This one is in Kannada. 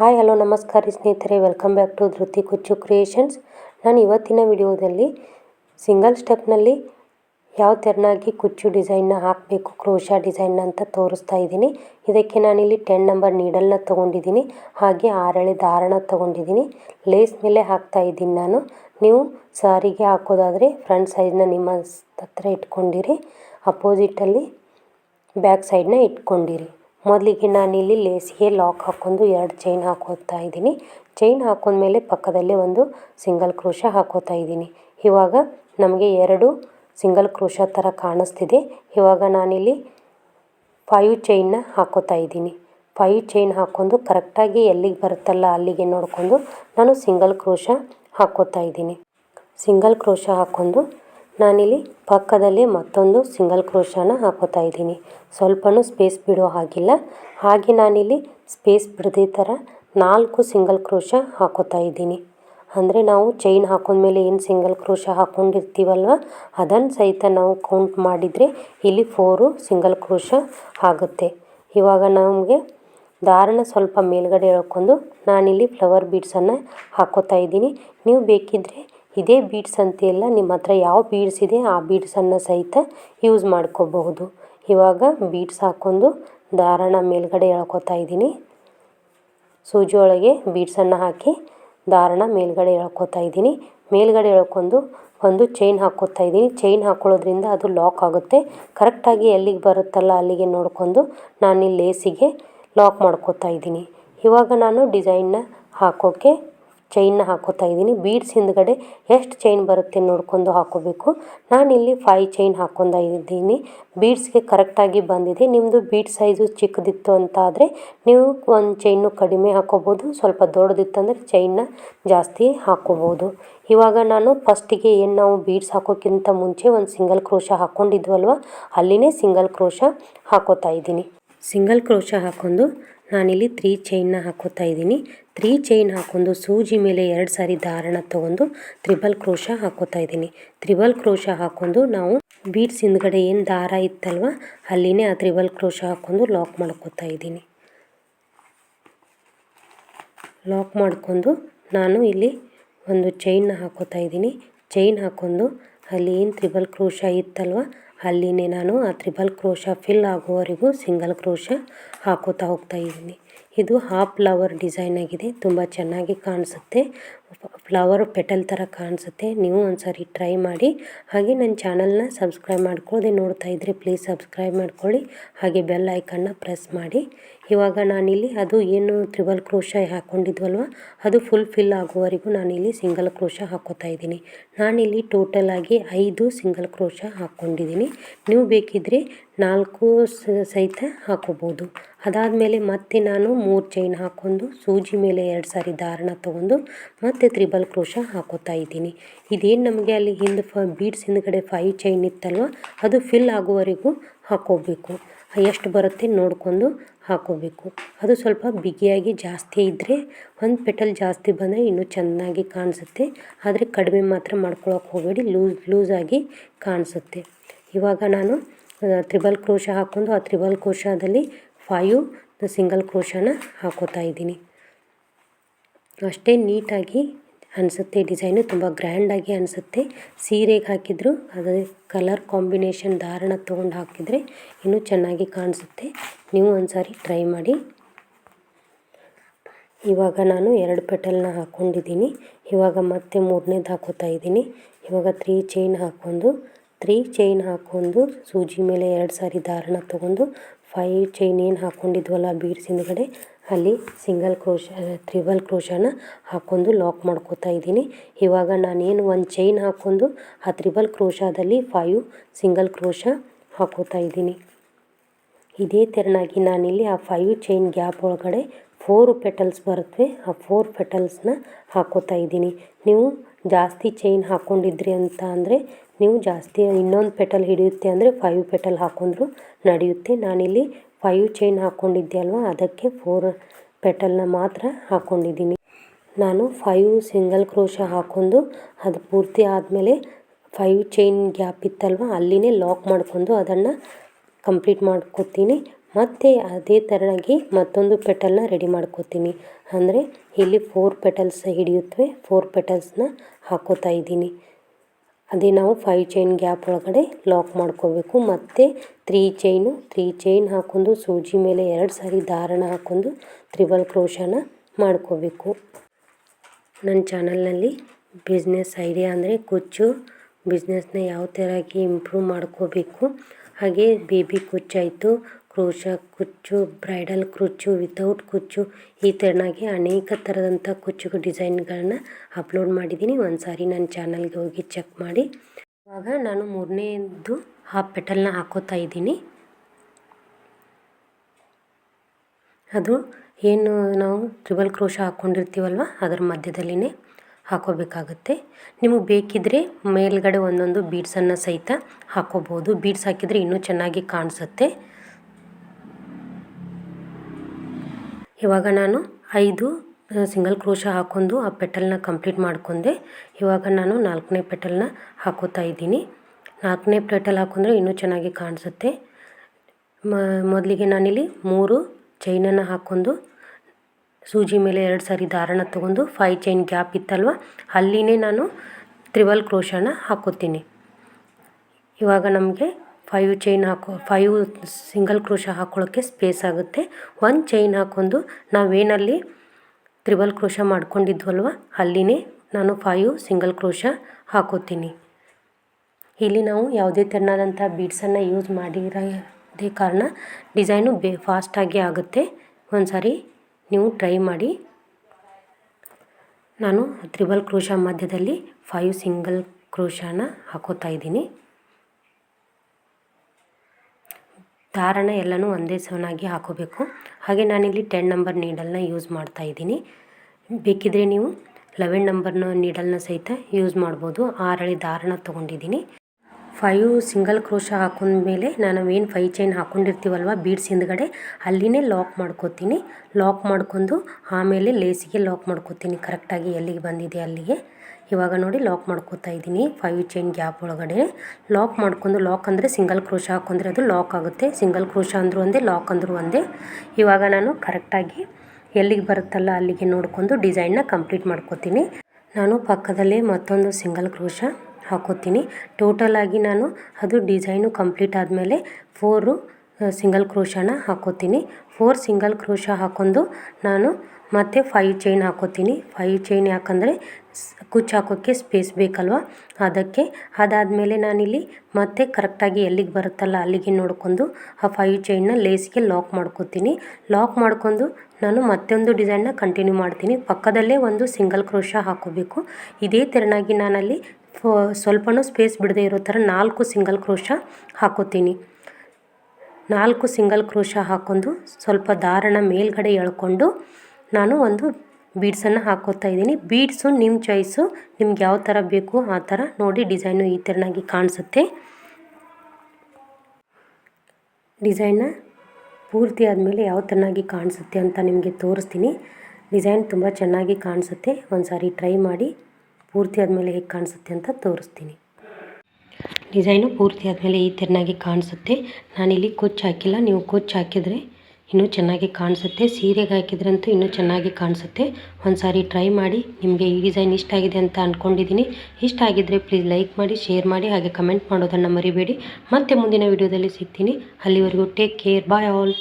ಹಾಯ್, ಹಲೋ, ನಮಸ್ಕಾರ ಸ್ನೇಹಿತರೆ. ವೆಲ್ಕಮ್ ಬ್ಯಾಕ್ ಟು ಧೃತಿ ಕುಚ್ಚು ಕ್ರಿಯೇಷನ್ಸ್ ನಾನು ಇವತ್ತಿನ ವಿಡಿಯೋದಲ್ಲಿ ಸಿಂಗಲ್ ಸ್ಟೆಪ್ನಲ್ಲಿ ಯಾವ ತೆರನಾಗಿ ಕುಚ್ಚು ಡಿಸೈನ್ನ ಹಾಕಬೇಕು ಕ್ರೋಶಾ ಡಿಸೈನ್ ಅಂತ ತೋರಿಸ್ತಾ ಇದ್ದೀನಿ. ಇದಕ್ಕೆ ನಾನಿಲ್ಲಿ ಟೆನ್ ನಂಬರ್ ನೀಡಲ್ನ ತೊಗೊಂಡಿದ್ದೀನಿ, ಹಾಗೆ ಆರಳೆ ದಾರಣ ತೊಗೊಂಡಿದ್ದೀನಿ. ಲೇಸ್ ಮೇಲೆ ಹಾಕ್ತಾ ಇದ್ದೀನಿ ನಾನು. ನೀವು ಸಾರಿಗೆ ಹಾಕೋದಾದರೆ ಫ್ರಂಟ್ ಸೈಡ್ನ ನಿಮ್ಮ ಹತ್ರ ಇಟ್ಕೊಂಡಿರಿ. ಅಪೋಸಿಟಲ್ಲಿ ಬ್ಯಾಕ್ ಸೈಡ್ನ ಇಟ್ಕೊಂಡಿರಿ. ಮೊದಲಿಗೆ ನಾನಿಲ್ಲಿ ಲೇಸಿಗೆ ಲಾಕ್ ಹಾಕ್ಕೊಂಡು ಎರಡು ಚೈನ್ ಹಾಕೋತಾ ಇದ್ದೀನಿ. ಚೈನ್ ಹಾಕೊಂಡ್ಮೇಲೆ ಪಕ್ಕದಲ್ಲೇ ಒಂದು ಸಿಂಗಲ್ ಕ್ರೋಶ ಹಾಕೋತಾ ಇದ್ದೀನಿ. ಇವಾಗ ನಮಗೆ ಎರಡು ಸಿಂಗಲ್ ಕ್ರೋಶ ಥರ ಕಾಣಿಸ್ತಿದೆ. ಇವಾಗ ನಾನಿಲ್ಲಿ ಫೈವ್ ಚೈನ್ನ ಹಾಕೋತಾ ಇದ್ದೀನಿ. ಫೈವ್ ಚೈನ್ ಹಾಕ್ಕೊಂಡು ಕರೆಕ್ಟಾಗಿ ಎಲ್ಲಿಗೆ ಬರುತ್ತಲ್ಲ ಅಲ್ಲಿಗೆ ನೋಡಿಕೊಂಡು ನಾನು ಸಿಂಗಲ್ ಕ್ರೋಶ ಹಾಕೋತಾ ಇದ್ದೀನಿ. ಸಿಂಗಲ್ ಕ್ರೋಶ ಹಾಕ್ಕೊಂಡು ನಾನಿಲ್ಲಿ ಪಕ್ಕದಲ್ಲಿ ಮತ್ತೊಂದು ಸಿಂಗಲ್ ಕ್ರೋಶನ ಹಾಕೋತಾ ಇದ್ದೀನಿ. ಸ್ವಲ್ಪನೂ ಸ್ಪೇಸ್ ಬಿಡೋ ಹಾಗಿಲ್ಲ. ಹಾಗೆ ನಾನಿಲ್ಲಿ ಸ್ಪೇಸ್ ಬಿಡದೇ ಥರ ನಾಲ್ಕು ಸಿಂಗಲ್ ಕ್ರೋಶ ಹಾಕೋತಾ ಇದ್ದೀನಿ. ಅಂದರೆ ನಾವು ಚೈನ್ ಹಾಕೊಂಡ್ಮೇಲೆ ಏನು ಸಿಂಗಲ್ ಕ್ರೋಶ ಹಾಕ್ಕೊಂಡಿರ್ತೀವಲ್ವ ಅದನ್ನು ಸಹಿತ ನಾವು ಕೌಂಟ್ ಮಾಡಿದರೆ ಇಲ್ಲಿ ಫೋರು ಸಿಂಗಲ್ ಕ್ರೋಶ ಆಗುತ್ತೆ. ಇವಾಗ ನಮಗೆ ದಾರನ ಸ್ವಲ್ಪ ಮೇಲ್ಗಡೆ ಎಳ್ಕೊಂಡು ನಾನಿಲ್ಲಿ ಫ್ಲವರ್ ಬೀಡ್ಸನ್ನು ಹಾಕೋತಾ ಇದ್ದೀನಿ. ನೀವು ಬೇಕಿದ್ದರೆ ಇದೇ ಬೀಡ್ಸ್ ಅಂತೆಲ್ಲ ನಿಮ್ಮ ಹತ್ರ ಯಾವ ಬೀಡ್ಸ್ ಇದೆ ಆ ಬೀಡ್ಸನ್ನು ಸಹಿತ ಯೂಸ್ ಮಾಡ್ಕೋಬಹುದು. ಇವಾಗ ಬೀಡ್ಸ್ ಹಾಕ್ಕೊಂಡು ದಾರಣ ಮೇಲ್ಗಡೆ ಎಳ್ಕೊತಾ ಇದ್ದೀನಿ. ಸೂಜಿ ಒಳಗೆ ಬೀಡ್ಸನ್ನು ಹಾಕಿ ದಾರಣ ಮೇಲ್ಗಡೆ ಎಳ್ಕೊತಾ ಇದ್ದೀನಿ. ಮೇಲ್ಗಡೆ ಎಳ್ಕೊಂಡು ಒಂದು ಚೈನ್ ಹಾಕ್ಕೋತಾ ಇದ್ದೀನಿ. ಚೈನ್ ಹಾಕ್ಕೊಳ್ಳೋದ್ರಿಂದ ಅದು ಲಾಕ್ ಆಗುತ್ತೆ. ಕರೆಕ್ಟಾಗಿ ಎಲ್ಲಿಗೆ ಬರುತ್ತಲ್ಲ ಅಲ್ಲಿಗೆ ನೋಡಿಕೊಂಡು ನಾನು ಈ ಲೇಸಿಗೆ ಲಾಕ್ ಮಾಡ್ಕೋತಾ ಇದ್ದೀನಿ. ಇವಾಗ ನಾನು ಡಿಸೈನ್ನ ಹಾಕೋಕ್ಕೆ ಚೈನ್ನ ಹಾಕೋತಾ ಇದ್ದೀನಿ. ಬೀಡ್ಸ್ ಹಿಂದ್ಗಡೆ ಎಷ್ಟು ಚೈನ್ ಬರುತ್ತೆ ನೋಡ್ಕೊಂಡು ಹಾಕೋಬೇಕು. ನಾನಿಲ್ಲಿ ಫೈ ಚೈನ್ ಹಾಕ್ಕೊಂಡ ಇದ್ದೀನಿ. ಬೀಡ್ಸ್ಗೆ ಕರೆಕ್ಟಾಗಿ ಬಂದಿದೆ. ನಿಮ್ಮದು ಬೀಡ್ ಸೈಜು ಚಿಕ್ಕದಿತ್ತು ಅಂತ ಆದರೆ ನೀವು ಒಂದು ಚೈನು ಕಡಿಮೆ ಹಾಕೋಬೋದು. ಸ್ವಲ್ಪ ದೊಡ್ಡದಿತ್ತಂದರೆ ಚೈನ್ನ ಜಾಸ್ತಿ ಹಾಕೋಬೋದು. ಇವಾಗ ನಾನು ಫಸ್ಟಿಗೆ ಏನು ನಾವು ಬೀಡ್ಸ್ ಹಾಕೋಕ್ಕಿಂತ ಮುಂಚೆ ಒಂದು ಸಿಂಗಲ್ ಕ್ರೋಶ ಹಾಕ್ಕೊಂಡಿದ್ವಲ್ವ ಅಲ್ಲಿನೇ ಸಿಂಗಲ್ ಕ್ರೋಶ ಹಾಕೋತಾ ಇದ್ದೀನಿ. ಸಿಂಗಲ್ ಕ್ರೋಶ ಹಾಕ್ಕೊಂಡು ನಾನಿಲ್ಲಿ ತ್ರೀ ಚೈನ್ನ ಹಾಕೋತಾ ಇದ್ದೀನಿ. ತ್ರೀ ಚೈನ್ ಹಾಕೊಂಡು ಸೂಜಿ ಮೇಲೆ ಎರಡು ಸಾರಿ ದಾರಣ ತೊಗೊಂಡು ತ್ರಿಬಲ್ ಕ್ರೋಶ ಹಾಕೋತಾ ಇದ್ದೀನಿ. ತ್ರಿಬಲ್ ಕ್ರೋಶ ಹಾಕ್ಕೊಂಡು ನಾವು ಬೀಡ್ಸ್ ಹಿಂದ್ಗಡೆ ಏನು ದಾರ ಇತ್ತಲ್ವ, ಅಲ್ಲಿನೇ ಆ ತ್ರಿಬಲ್ ಕ್ರೋಶ ಹಾಕೊಂಡು ಲಾಕ್ ಮಾಡ್ಕೋತಾ ಇದ್ದೀನಿ. ಲಾಕ್ ಮಾಡಿಕೊಂಡು ನಾನು ಇಲ್ಲಿ ಒಂದು ಚೈನ್ನ ಹಾಕೋತಾ ಇದ್ದೀನಿ. ಚೈನ್ ಹಾಕ್ಕೊಂಡು ಅಲ್ಲಿ ಏನು ತ್ರಿಬಲ್ ಕ್ರೋಶ ಇತ್ತಲ್ವ ಅಲ್ಲಿನೇ ನಾನು ಆ ತ್ರಿಬಲ್ ಕ್ರೋಶ ಫಿಲ್ ಆಗುವವರೆಗೂ ಸಿಂಗಲ್ ಕ್ರೋಶ ಹಾಕೋತಾ ಹೋಗ್ತಾ ಇದ್ದೀನಿ. ಇದು ಹಾಫ್ ಫ್ಲವರ್ ಡಿಸೈನ್ ಆಗಿದೆ. ತುಂಬ ಚೆನ್ನಾಗಿ ಕಾಣಿಸುತ್ತೆ. ಫ್ಲವರ್ ಪೆಟಲ್ ಥರ ಕಾಣಿಸುತ್ತೆ. ನೀವು ಒಂದ್ಸರಿ ಟ್ರೈ ಮಾಡಿ. ಹಾಗೆ ನನ್ನ ಚಾನಲ್ನ ಸಬ್ಸ್ಕ್ರೈಬ್ ಮಾಡ್ಕೊಳ್ಳದೆ ನೋಡ್ತಾ ಇದ್ದರೆ ಪ್ಲೀಸ್ ಸಬ್ಸ್ಕ್ರೈಬ್ ಮಾಡ್ಕೊಳ್ಳಿ. ಹಾಗೆ ಬೆಲ್ ಐಕನ್ನ ಪ್ರೆಸ್ ಮಾಡಿ. ಇವಾಗ ನಾನಿಲ್ಲಿ ಅದು ಏನು ತ್ರಿಬಲ್ ಕ್ರೋಶ ಹಾಕ್ಕೊಂಡಿದ್ವಲ್ವ ಅದು ಫುಲ್ ಫಿಲ್ ಆಗುವವರೆಗೂ ನಾನಿಲ್ಲಿ ಸಿಂಗಲ್ ಕ್ರೋಶ ಹಾಕೋತಾ ಇದ್ದೀನಿ. ನಾನಿಲ್ಲಿ ಟೋಟಲ್ ಆಗಿ ಐದು ಸಿಂಗಲ್ ಕ್ರೋಶ ಹಾಕ್ಕೊಂಡಿದ್ದೀನಿ. ನೀವು ಬೇಕಿದ್ದರೆ ನಾಲ್ಕು ಸಹಿತ ಹಾಕೋಬೋದು ಅದಾದಮೇಲೆ ಮತ್ತೆ ನಾನು ಮೂರು ಚೈನ್ ಹಾಕ್ಕೊಂಡು ಸೂಜಿ ಮೇಲೆ ಎರಡು ಸಾರಿ ಧಾರಣ ತೊಗೊಂಡು, ಮತ್ತೆ ತ್ರಿಬಲ್ ಕ್ರೋಶ ಹಾಕೋತಾ ಇದ್ದೀನಿ. ಇದೇನು ನಮಗೆ ಅಲ್ಲಿ ಹಿಂದೆ ಫ, ಬೀಡ್ಸ್ ಹಿಂದ್ಗಡೆ ಫೈವ್ ಚೈನ್ ಇತ್ತಲ್ವ, ಅದು ಫಿಲ್ ಆಗುವವರೆಗೂ ಹಾಕೋಬೇಕು. ಎಷ್ಟು ಬರುತ್ತೆ ನೋಡಿಕೊಂಡು ಹಾಕೋಬೇಕು. ಅದು ಸ್ವಲ್ಪ ಬಿಗಿಯಾಗಿ ಜಾಸ್ತಿ ಇದ್ದರೆ ಒಂದು ಪೆಟಲ್ ಜಾಸ್ತಿ ಬಂದರೆ ಇನ್ನೂ ಚೆನ್ನಾಗಿ ಕಾಣಿಸುತ್ತೆ. ಆದರೆ ಕಡಿಮೆ ಮಾತ್ರ ಮಾಡ್ಕೊಳಕ್ಕೆ ಹೋಗಬೇಡಿ, ಲೂಸ್ ಲೂಸಾಗಿ ಕಾಣಿಸುತ್ತೆ. ಇವಾಗ ನಾನು ತ್ರಿಬಲ್ ಕ್ರೋಶ ಹಾಕ್ಕೊಂಡು ಆ ತ್ರಿಬಲ್ ಕ್ರೋಶದಲ್ಲಿ ಫೈವ್ ಸಿಂಗಲ್ ಕ್ರೋಶನ ಹಾಕೋತಾ ಇದ್ದೀನಿ. ಅಷ್ಟೇ ನೀಟಾಗಿ ಅನಿಸುತ್ತೆ. ಡಿಸೈನು ತುಂಬ ಗ್ರ್ಯಾಂಡಾಗಿ ಅನಿಸುತ್ತೆ. ಸೀರೆಗೆ ಹಾಕಿದ್ರು ಅದು ಕಲರ್ ಕಾಂಬಿನೇಷನ್ ದಾರಣ ತೊಗೊಂಡು ಹಾಕಿದರೆ ಇನ್ನೂ ಚೆನ್ನಾಗಿ ಕಾಣಿಸುತ್ತೆ. ನೀವು ಒಂದು ಸಾರಿ ಟ್ರೈ ಮಾಡಿ. ಇವಾಗ ನಾನು ಎರಡು ಪೆಟಲ್ನ ಹಾಕ್ಕೊಂಡಿದ್ದೀನಿ ಇವಾಗ ಮತ್ತೆ ಮೂರನೇದು ಹಾಕೋತಾ ಇದ್ದೀನಿ. ಇವಾಗ ತ್ರೀ ಚೈನ್ ಹಾಕ್ಕೊಂಡು, ತ್ರೀ ಚೈನ್ ಹಾಕ್ಕೊಂಡು ಸೂಜಿ ಮೇಲೆ ಎರಡು ಸಾರಿ ದಾರಣ ತೊಗೊಂಡು, ಫೈವ್ ಚೈನ್ ಏನು ಹಾಕ್ಕೊಂಡಿದ್ವಲ್ಲ ಬೀಡ್ಸ್ ಅಲ್ಲಿ ಸಿಂಗಲ್ ಕ್ರೋಶ ತ್ರಿಬಲ್ ಕ್ರೋಶನ ಹಾಕ್ಕೊಂಡು ಲಾಕ್ ಮಾಡ್ಕೋತಾ ಇದ್ದೀನಿ. ಇವಾಗ ನಾನೇನು ಒಂದು ಚೈನ್ ಹಾಕ್ಕೊಂಡು ಆ ತ್ರಿಬಲ್ ಕ್ರೋಶದಲ್ಲಿ ಫೈವ್ ಸಿಂಗಲ್ ಕ್ರೋಶ ಹಾಕೋತಾ ಇದ್ದೀನಿ. ಇದೇ ತೆರನಾಗಿ ನಾನಿಲ್ಲಿ ಆ ಫೈವ್ ಚೈನ್ ಗ್ಯಾಪ್ ಒಳಗಡೆ ಫೋರ್ ಪೆಟಲ್ಸ್ ಬರುತ್ತವೆ ಆ ಫೋರ್ ಪೆಟಲ್ಸ್ನ ಹಾಕೋತಾ ಇದ್ದೀನಿ. ನೀವು ಜಾಸ್ತಿ ಚೈನ್ ಹಾಕ್ಕೊಂಡಿದ್ರಿ ಅಂತ ಅಂದರೆ, ನೀವು ಜಾಸ್ತಿ ಇನ್ನೊಂದು ಪೆಟಲ್ ಹಿಡಿಯುತ್ತೆ ಅಂದರೆ ಫೈವ್ ಪೆಟಲ್ ಹಾಕೊಂಡ್ರು ನಡೆಯುತ್ತೆ. ನಾನಿಲ್ಲಿ ಫೈವ್ ಚೈನ್ ಹಾಕ್ಕೊಂಡಿದ್ದೆ ಅಲ್ವಾ? ಅದಕ್ಕೆ ಫೋರ್ ಪೆಟಲ್ನ ಮಾತ್ರ ಹಾಕ್ಕೊಂಡಿದ್ದೀನಿ ನಾನು ಫೈವ್ ಸಿಂಗಲ್ ಕ್ರೋಶ ಹಾಕ್ಕೊಂಡು ಅದು ಪೂರ್ತಿ ಆದಮೇಲೆ ಫೈವ್ ಚೈನ್ ಗ್ಯಾಪ್ ಇತ್ತಲ್ವ? ಅಲ್ಲಿನೇ ಲಾಕ್ ಮಾಡ್ಕೊಂಡು ಅದನ್ನು ಕಂಪ್ಲೀಟ್ ಮಾಡ್ಕೊತೀನಿ. ಮತ್ತು ಅದೇ ಥರನಾಗಿ ಮತ್ತೊಂದು ಪೆಟಲ್ನ ರೆಡಿ ಮಾಡ್ಕೋತೀನಿ. ಅಂದರೆ ಇಲ್ಲಿ ಫೋರ್ ಪೆಟಲ್ಸ್ ಹಿಡಿಯುತ್ತವೆ ಫೋರ್ ಪೆಟಲ್ಸ್ನ ಹಾಕೋತಾ ಇದ್ದೀನಿ. ಅದೇ ನಾವು ಫೈವ್ ಚೈನ್ ಗ್ಯಾಪ್ ಒಳಗಡೆ ಲಾಕ್ ಮಾಡ್ಕೋಬೇಕು. ಮತ್ತು ತ್ರೀ ಚೈನು ತ್ರೀ ಚೈನ್ ಹಾಕೊಂಡು ಸೂಜಿ ಮೇಲೆ ಎರಡು ಸಾರಿ ದಾರನ ಹಾಕೊಂಡು ತ್ರಿಬಲ್ ಕ್ರೋಶನ ಮಾಡ್ಕೋಬೇಕು. ನನ್ನ ಚಾನಲ್ನಲ್ಲಿ ಬಿಸ್ನೆಸ್ ಐಡಿಯಾ ಅಂದರೆ ಕುಚ್ಚು. ಬಿಸ್ನೆಸ್ನ ಯಾವ ಥರಾಗಿ ಇಂಪ್ರೂವ್ ಮಾಡ್ಕೋಬೇಕು. ಹಾಗೆ ಬೇಬಿ ಕುಚ್ಚಾಯಿತು ಕ್ರೋಶ, ಕುಚ್ಚು, ಬ್ರೈಡಲ್ ಕುಚ್ಚು ವಿತೌಟ್ ಕುಚ್ಚು ಈ ಥರನಾಗಿ ಅನೇಕ ಥರದಂಥ ಕುಚ್ಚು ಡಿಸೈನ್ಗಳನ್ನ ಅಪ್ಲೋಡ್ ಮಾಡಿದ್ದೀನಿ. ಒಂದು ಸಾರಿ ನನ್ನ ಚಾನಲ್ಗೆ ಹೋಗಿ ಚೆಕ್ ಮಾಡಿ. ಇವಾಗ ನಾನು ಮೂರನೇದು ಹಾಫ್ ಪೆಟಲ್ನ ಹಾಕೋತಾ ಇದ್ದೀನಿ. ಅದು ಏನು ನಾವು ಟ್ರಿಬಲ್ ಕ್ರೋಶ ಹಾಕ್ಕೊಂಡಿರ್ತೀವಲ್ವ ಅದರ ಮಧ್ಯದಲ್ಲಿನೇ ಹಾಕೋಬೇಕಾಗುತ್ತೆ. ನಿಮಗೆ ಬೇಕಿದ್ದರೆ ಮೇಲ್ಗಡೆ ಒಂದೊಂದು ಬೀಡ್ಸನ್ನು ಸಹಿತ ಹಾಕೋಬೋದು. ಬೀಡ್ಸ್ ಹಾಕಿದರೆ ಇನ್ನೂ ಚೆನ್ನಾಗಿ ಕಾಣಿಸುತ್ತೆ. ಇವಾಗ ನಾನು ಐದು ಸಿಂಗಲ್ ಕ್ರೋಶ ಹಾಕೊಂಡು ಆ ಪೆಟಲ್ನ ಕಂಪ್ಲೀಟ್ ಮಾಡ್ಕೊಂಡೆ. ಇವಾಗ ನಾನು ನಾಲ್ಕನೇ ಪೆಟಲ್ನ ಹಾಕೋತಾ ಇದ್ದೀನಿ. ನಾಲ್ಕನೇ ಪೆಟಲ್ ಹಾಕೊಂಡ್ರೆ ಇನ್ನೂ ಚೆನ್ನಾಗಿ ಕಾಣಿಸುತ್ತೆ. ಮೊದಲಿಗೆ ನಾನಿಲ್ಲಿ ಮೂರು ಚೈನನ್ನು ಹಾಕ್ಕೊಂಡು ಸೂಜಿ ಮೇಲೆ ಎರಡು ಸಾರಿ ದಾರನ ತೊಗೊಂಡು ಫೈವ್ ಚೈನ್ ಗ್ಯಾಪ್ ಇತ್ತಲ್ವ, ಅಲ್ಲಿನೇ ನಾನು ತ್ರಿವಲ್ ಕ್ರೋಶನ ಹಾಕೋತೀನಿ. ಇವಾಗ ನಮಗೆ ಫೈವ್ ಚೈನ್ ಹಾಕೋ ಫೈವ್ ಸಿಂಗಲ್ ಕ್ರೋಶ ಹಾಕೊಳ್ಳೋಕ್ಕೆ ಸ್ಪೇಸ್ ಆಗುತ್ತೆ. ಒಂದು ಚೈನ್ ಹಾಕೊಂಡು ನಾವೇನಲ್ಲಿ ತ್ರಿಬಲ್ ಕ್ರೋಶ ಮಾಡ್ಕೊಂಡಿದ್ವಲ್ವ, ಅಲ್ಲಿನೇ ನಾನು ಫೈವ್ ಸಿಂಗಲ್ ಕ್ರೋಶ ಹಾಕೋತೀನಿ. ಇಲ್ಲಿ ನಾವು ಯಾವುದೇ ತೆರನಾದಂಥ ಬೀಡ್ಸನ್ನು ಯೂಸ್ ಮಾಡಿರೋದೇ ಕಾರಣ ಡಿಸೈನು ಬೇ ಫಾಸ್ಟಾಗಿ ಆಗುತ್ತೆ. ಒಂದು ಸಾರಿ ನೀವು ಟ್ರೈ ಮಾಡಿ. ನಾನು ತ್ರಿಬಲ್ ಕ್ರೋಶ ಮಧ್ಯದಲ್ಲಿ ಫೈವ್ ಸಿಂಗಲ್ ಕ್ರೋಶನ ಹಾಕೋತಾ ಇದ್ದೀನಿ. ದಾರಣ ಎಲ್ಲನೂ ಒಂದೇ ಸೌನಾಗಿ ಹಾಕೋಬೇಕು. ಹಾಗೆ ನಾನಿಲ್ಲಿ ಟೆನ್ ನಂಬರ್ ನೀಡಲ್ನ ಯೂಸ್ ಮಾಡ್ತಾ ಇದ್ದೀನಿ. ಬೇಕಿದ್ರೆ ನೀವು ಲೆವೆನ್ ನಂಬರ್ನ ನೀಡಲ್ನ ಸಹಿತ ಯೂಸ್ ಮಾಡ್ಬೋದು. ಆರಳಿ ದಾರನ ತೊಗೊಂಡಿದ್ದೀನಿ. ಫೈವ್ ಸಿಂಗಲ್ ಕ್ರೋಶ ಹಾಕೊಂಡ್ಮೇಲೆ ನಾನು ಏನು ಫೈ ಚೈನ್ ಹಾಕ್ಕೊಂಡಿರ್ತೀವಲ್ವ ಬೀಡ್ಸ್ ಹಿಂದ್ಗಡೆ, ಅಲ್ಲಿನೇ ಲಾಕ್ ಮಾಡ್ಕೋತೀನಿ. ಲಾಕ್ ಮಾಡ್ಕೊಂಡು ಆಮೇಲೆ ಲೇಸಿಗೆ ಲಾಕ್ ಮಾಡ್ಕೋತೀನಿ. ಕರೆಕ್ಟಾಗಿ ಎಲ್ಲಿಗೆ ಬಂದಿದೆ ಅಲ್ಲಿಗೆ. ಇವಾಗ ನೋಡಿ ಲಾಕ್ ಮಾಡ್ಕೋತಾ ಇದ್ದೀನಿ. ಫೈವ್ ಚೈನ್ ಗ್ಯಾಪ್ ಒಳಗಡೆ ಲಾಕ್ ಮಾಡ್ಕೊಂಡು ಲಾಕ್ ಅಂದರೆ ಸಿಂಗಲ್ ಕ್ರೋಶ ಹಾಕೊಂಡ್ರೆ ಅದು ಲಾಕ್ ಆಗುತ್ತೆ. ಸಿಂಗಲ್ ಕ್ರೋಶ ಅಂದರೂ ಒಂದೇ ಲಾಕ್ ಅಂದರೂ ಒಂದೇ. ಇವಾಗ ನಾನು ಕರೆಕ್ಟಾಗಿ ಎಲ್ಲಿಗೆ ಬರುತ್ತಲ್ಲ ಅಲ್ಲಿಗೆ ನೋಡ್ಕೊಂಡು ಡಿಸೈನ್ನ ಕಂಪ್ಲೀಟ್ ಮಾಡ್ಕೋತೀನಿ. ನಾನು ಪಕ್ಕದಲ್ಲೇ ಮತ್ತೊಂದು ಸಿಂಗಲ್ ಕ್ರೋಶ ಹಾಕೋತೀನಿ. ಟೋಟಲಾಗಿ ನಾನು ಅದು ಡಿಸೈನು ಕಂಪ್ಲೀಟ್ ಆದಮೇಲೆ ಫೋರು ಸಿಂಗಲ್ ಕ್ರೋಶನ ಹಾಕೋತೀನಿ. ಫೋರ್ ಸಿಂಗಲ್ ಕ್ರೋಶ ಹಾಕೊಂಡು ನಾನು ಮತ್ತು ಫೈವ್ ಚೈನ್ ಹಾಕೋತೀನಿ. ಫೈವ್ ಚೈನ್ ಯಾಕಂದರೆ ಕುಚ್ಚು ಹಾಕೋಕ್ಕೆ ಸ್ಪೇಸ್ ಬೇಕಲ್ವ? ಅದಕ್ಕೆ ಅದಾದಮೇಲೆ ನಾನಿಲ್ಲಿ ಮತ್ತೆ ಕರೆಕ್ಟಾಗಿ ಎಲ್ಲಿಗೆ ಬರುತ್ತಲ್ಲ ಅಲ್ಲಿಗೆ ನೋಡ್ಕೊಂಡು ಆ ಫೈವ್ ಚೈನ್ನ ಲೇಸ್ಗೆ ಲಾಕ್ ಮಾಡ್ಕೋತೀನಿ. ಲಾಕ್ ಮಾಡ್ಕೊಂಡು ನಾನು ಮತ್ತೊಂದು ಡಿಸೈನ್ನ ಕಂಟಿನ್ಯೂ ಮಾಡ್ತೀನಿ. ಪಕ್ಕದಲ್ಲೇ ಒಂದು ಸಿಂಗಲ್ ಕ್ರೋಶ ಹಾಕೋಬೇಕು. ಇದೇ ತೆರನಾಗಿ ನಾನಲ್ಲಿ ಫೋ ಸ್ವಲ್ಪನೂ ಸ್ಪೇಸ್ ಬಿಡದೆ ಇರೋ ಥರ ನಾಲ್ಕು ಸಿಂಗಲ್ ಕ್ರೋಶ ಹಾಕೋತೀನಿ. ನಾಲ್ಕು ಸಿಂಗಲ್ ಕ್ರೋಶ ಹಾಕೊಂಡು ಸ್ವಲ್ಪ ದಾರಣ ಮೇಲ್ಗಡೆ ಎಳ್ಕೊಂಡು ನಾನು ಒಂದು ಬೀಡ್ಸನ್ನು ಹಾಕೋತಾ ಇದ್ದೀನಿ. ಬೀಡ್ಸು ನಿಮ್ಮ ಚಾಯ್ಸು, ನಿಮ್ಗೆ ಯಾವ ಥರ ಬೇಕು ಆ ಥರ ನೋಡಿ ಡಿಸೈನು ಈ ಥರನಾಗಿ ಕಾಣಿಸುತ್ತೆ. ಡಿಸೈನ್ನ ಪೂರ್ತಿ ಆದಮೇಲೆ ಯಾವ ಥರನಾಗಿ ಕಾಣಿಸುತ್ತೆ ಅಂತ ನಿಮಗೆ ತೋರಿಸ್ತೀನಿ. ಡಿಸೈನ್ ತುಂಬ ಚೆನ್ನಾಗಿ ಕಾಣಿಸುತ್ತೆ. ಒಂದು ಸಾರಿ ಟ್ರೈ ಮಾಡಿ, ಪೂರ್ತಿ ಆದಮೇಲೆ ಹೇಗೆ ಕಾಣಿಸುತ್ತೆ ಅಂತ ತೋರಿಸ್ತೀನಿ. ಡಿಸೈನು ಪೂರ್ತಿ ಆದಮೇಲೆ ಈ ಥರನಾಗಿ ಕಾಣಿಸುತ್ತೆ. ನಾನಿಲ್ಲಿ ಕೊಚ್ಚು ಹಾಕಿಲ್ಲ. ನೀವು ಕೊಚ್ಚು ಹಾಕಿದರೆ ಇನ್ನೂ ಚೆನ್ನಾಗಿ ಕಾಣಿಸುತ್ತೆ. ಸೀರೆಗೆ ಹಾಕಿದ್ರಂತೂ ಇನ್ನೂ ಚೆನ್ನಾಗಿ ಕಾಣಿಸುತ್ತೆ. ಒಂದು ಸಾರಿ ಟ್ರೈ ಮಾಡಿ. ನಿಮಗೆ ಈ ಡಿಸೈನ್ ಇಷ್ಟ ಆಗಿದೆ ಅಂತ ಅಂದ್ಕೊಂಡಿದ್ದೀನಿ ಇಷ್ಟ ಆಗಿದ್ದರೆ ಪ್ಲೀಸ್ ಲೈಕ್ ಮಾಡಿ ಶೇರ್ ಮಾಡಿ, ಹಾಗೆ ಕಮೆಂಟ್ ಮಾಡೋದನ್ನು ಮರಿಬೇಡಿ. ಮತ್ತೆ ಮುಂದಿನ ವಿಡಿಯೋದಲ್ಲಿ ಸಿಗ್ತೀನಿ. ಅಲ್ಲಿವರೆಗೂ ಟೇಕ್ ಕೇರ್ ಬಾಯ್ ಆಲ್